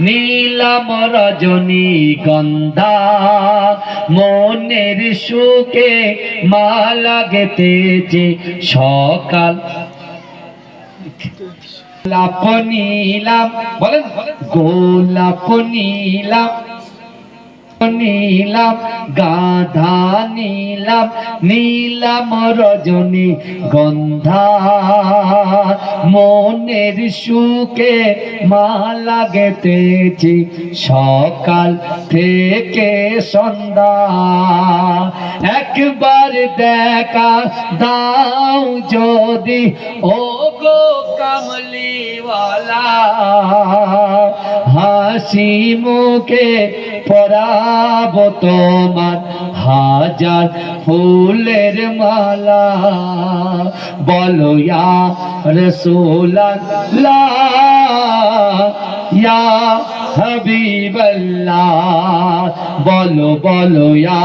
নীলাম রজনী গন্ধা মনের সুখে মালা যে সকাল। গোলাপ নীলাম বলেন গোলাপ নীলাম। নীলাম, গাধা নীলাম নীলাম রজনী গন্ধা। মনের সুখে মালা গেতেছি সকাল থেকে সন্ধ্যা। একবার দেখা দাও যদি ও গো কামলিওয়ালা। হাসি মুখে পরাব তোমার হাজার ফুলের মালা। বলো ইয়া রসুল্লাহ ইয়া হাবিবাল্লাহ। বলো বলো ইয়া